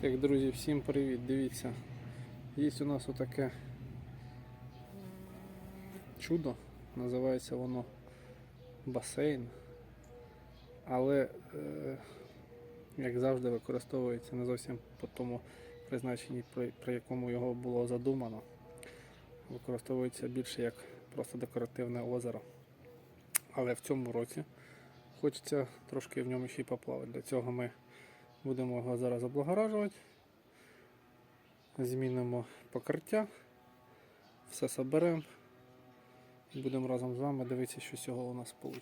Так, друзі, всім привіт! Дивіться. Є у нас отаке чудо. Називається воно басейн. Але, е, як завжди, використовується не зовсім по тому призначенні, при, при якому його було задумано. Використовується більше як просто декоративне озеро. Але в цьому році хочеться трошки в ньому ще й поплавати. Для цього ми Будемо його зараз облагоражувати. Змінимо покриття, все соберемо і будемо разом з вами дивитися, що з цього у нас вийде.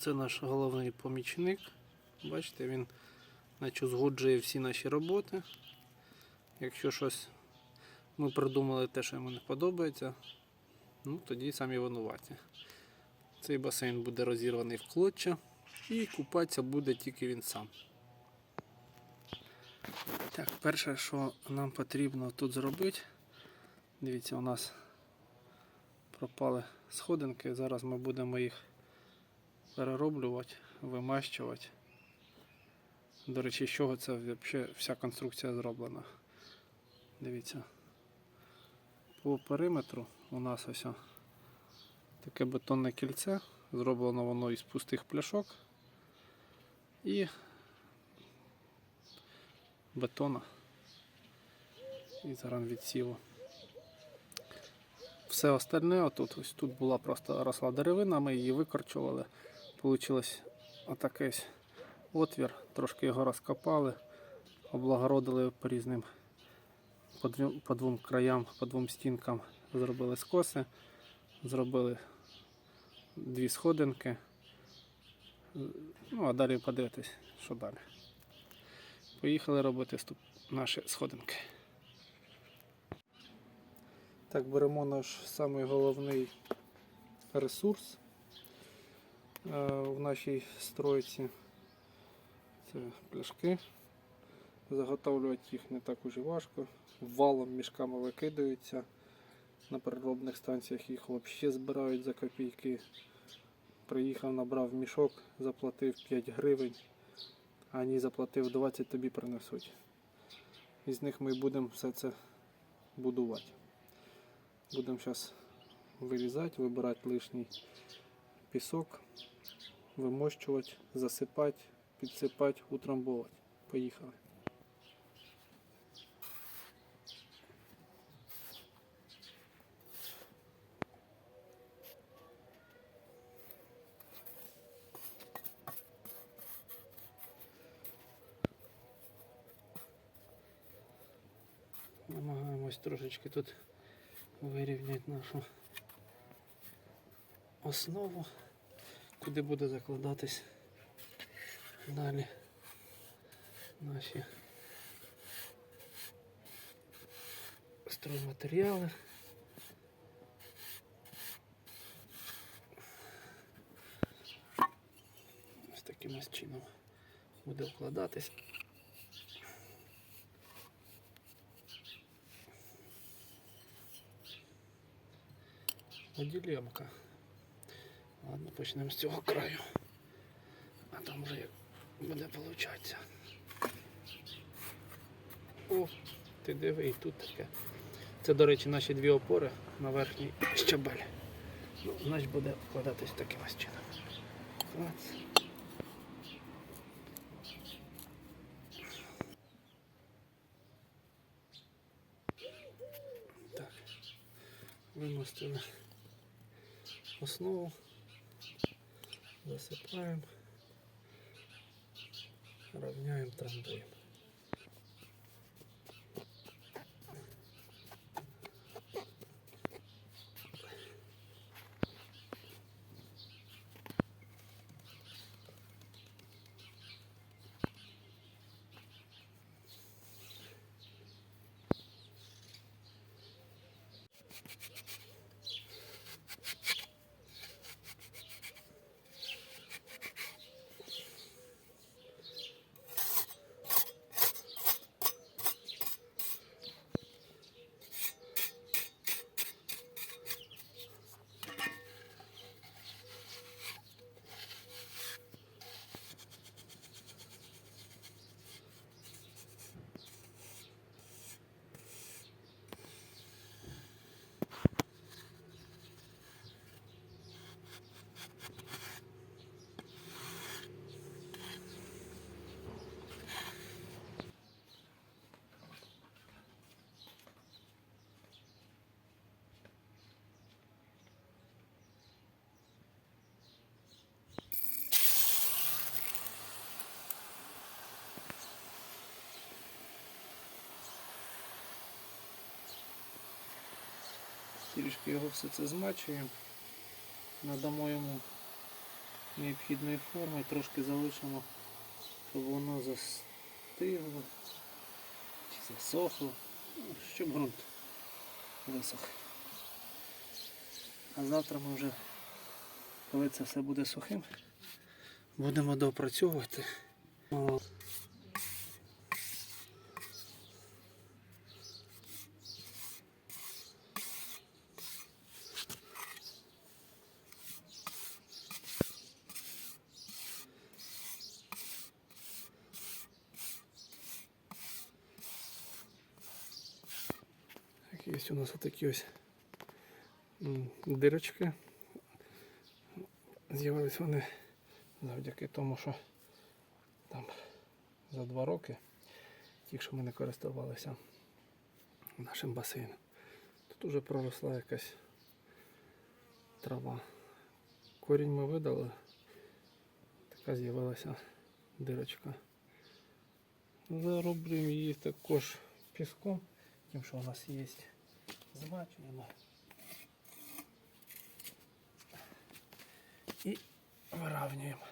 Це наш головний помічник. Бачите, він наче згоджує всі наші роботи. Якщо щось ми придумали те, що йому не подобається, ну тоді самі винуваті. Цей басейн буде розірваний в клоччя і купатися буде тільки він сам. Так, перше, що нам потрібно тут зробити, дивіться, у нас пропали сходинки, зараз ми будемо їх перероблювати, вимащувати. До речі, з чого це взагалі вся конструкція зроблена. Дивіться. По периметру у нас ось таке бетонне кільце. Зроблено воно із пустих пляшок і бетона. І зараз відсіло. Все остальне, отут, ось тут була просто росла деревина, ми її викорчували. Получилось отакий отвір, трошки його розкопали, облагородили по різним по двом, по двом краям, по двом стінкам зробили скоси, зробили дві сходинки. Ну, а далі подивитись, що далі. Поїхали робити ступ... наші сходинки. Так, беремо наш самий ресурс в нашій стройці. Це пляшки. Заготовлювати їх не так уже важко. Валом мішками викидаються. На переробних станціях їх взагалі збирають за копійки. Приїхав, набрав мішок, заплатив 5 гривень, а ні заплатив 20, тобі принесуть. Із них ми будемо все це будувати. Будемо зараз вирізати, вибирати лишній пісок, вимощувати, засипати, підсипати, утрамбовувати. Поїхали. Намагаємось трошечки тут вирівняти нашу основу, куди буде закладатись далі наші стройматеріали. Ось таким ось чином буде вкладатись. Ділемка. Ладно, почнемо з цього краю. А там вже як буде получатися. О, ти диви, і тут таке. Це, до речі, наші дві опори на верхній щабель. Ну, значить буде вкладатись таким ось чином. Так. Вимостили основу, засыпаем, равняем, трамбуем. Трішки його все це змачуємо. Надамо йому необхідної форми, трошки залишимо, щоб воно застигло чи засохло, щоб ґрунт висох. А завтра ми вже, коли це все буде сухим, будемо допрацьовувати. Є у нас отакі ось дирочки. З'явились вони завдяки тому, що там за два роки, ті, що ми не користувалися нашим басейном. Тут уже проросла якась трава. Корінь ми видали, така з'явилася дирочка. Зароблюємо її також піском, тим, що у нас є. Змачуємо. І виравнюємо.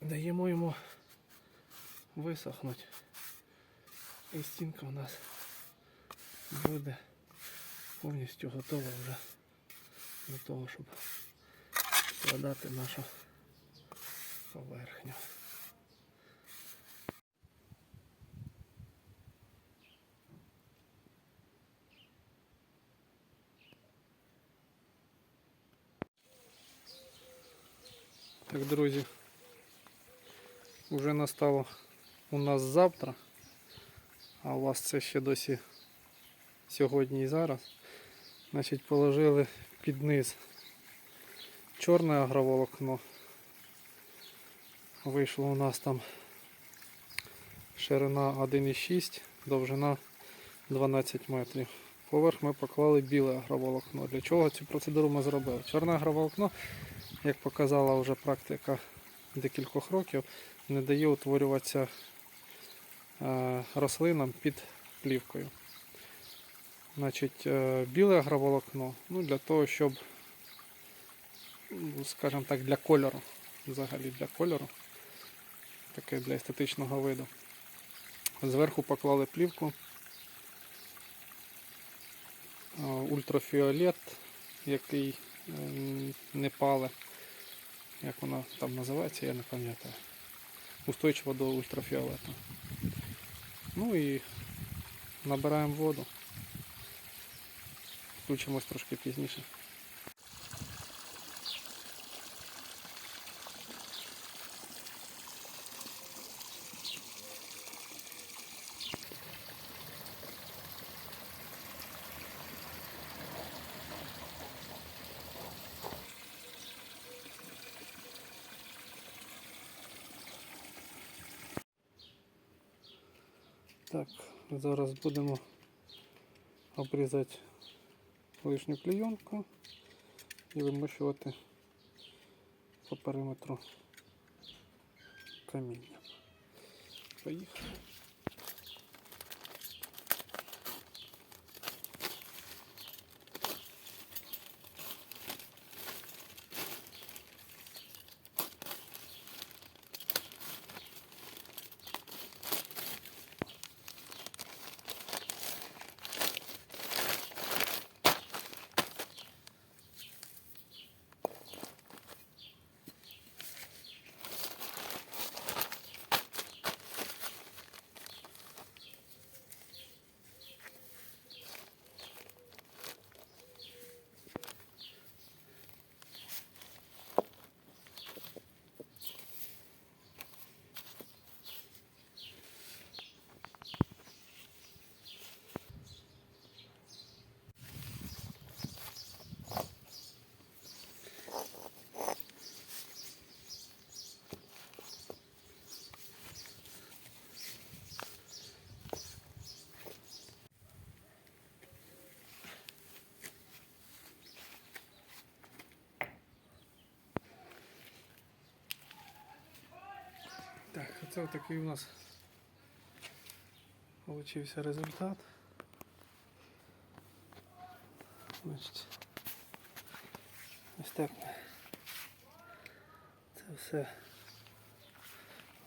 Даємо йому висохнути. І стінка у нас буде повністю готова вже до того, щоб складати нашу поверхню. Так, друзі, вже настало у нас завтра, а у вас це ще досі сьогодні і зараз. Значить, положили під низ чорне агроволокно. Вийшло у нас там ширина 1,6, довжина 12 метрів. Поверх ми поклали біле агроволокно. Для чого цю процедуру ми зробили? Чорне агроволокно як показала вже практика декількох років, не дає утворюватися е, рослинам під плівкою. Значить, е, біле агроволокно ну, для того, щоб, ну, скажімо так, для кольору, взагалі для кольору, таке для естетичного виду. Зверху поклали плівку е, ультрафіолет, який не пале як вона там називається, я не пам'ятаю. Устойчива до ультрафіолету. Ну і набираємо воду. Включимось трошки пізніше. Так, зараз будемо обрізати лишню клейонку і вимощувати по периметру каміння. Поїхали. Так, оце такий у нас получився результат. Значить, ось так ми це все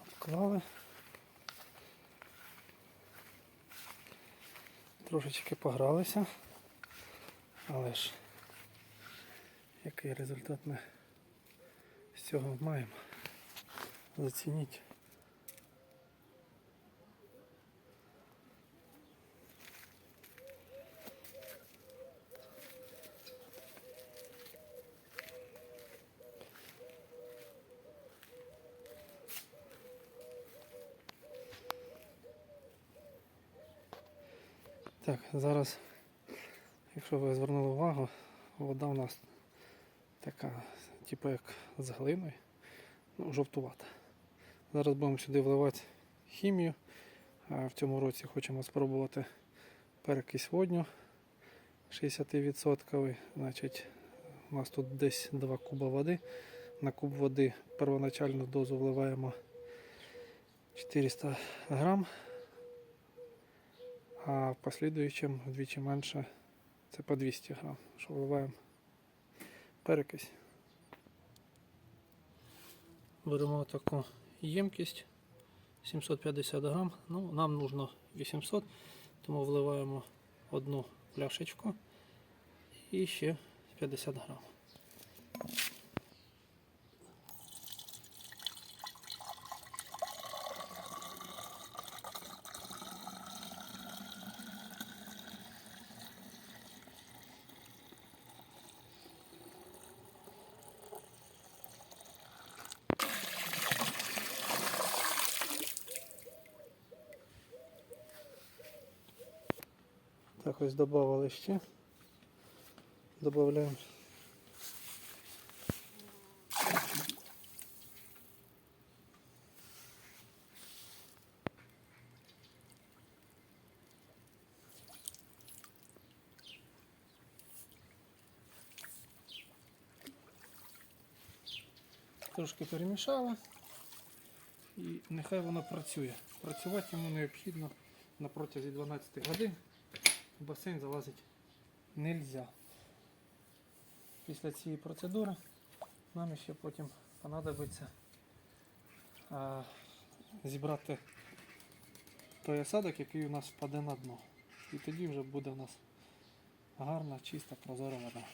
обклали. Трошечки погралися, але ж який результат ми з цього маємо. Зацініть. Так, зараз, якщо ви звернули увагу, вода у нас така, типу як з глиною, ну, жовтувата. Зараз будемо сюди вливати хімію. А в цьому році хочемо спробувати перекись водню 60%. Значить, у нас тут десь 2 куба води. На куб води первоначальну дозу вливаємо 400 грам, а в послідуючим вдвічі менше це по 200 грам, що вливаємо перекись. Беремо таку ємкість 750 грам. Ну, нам нужно 800, тому вливаємо одну пляшечку і ще 50 грам. Так, ось додавали ще. Додаємо. Трошки перемішали і нехай воно працює. Працювати йому необхідно на протязі 12 годин. В басейн залазити нельзя. Після цієї процедури нам ще потім понадобиться а, зібрати той осадок, який у нас впаде на дно. І тоді вже буде у нас гарна, чиста, прозора вода.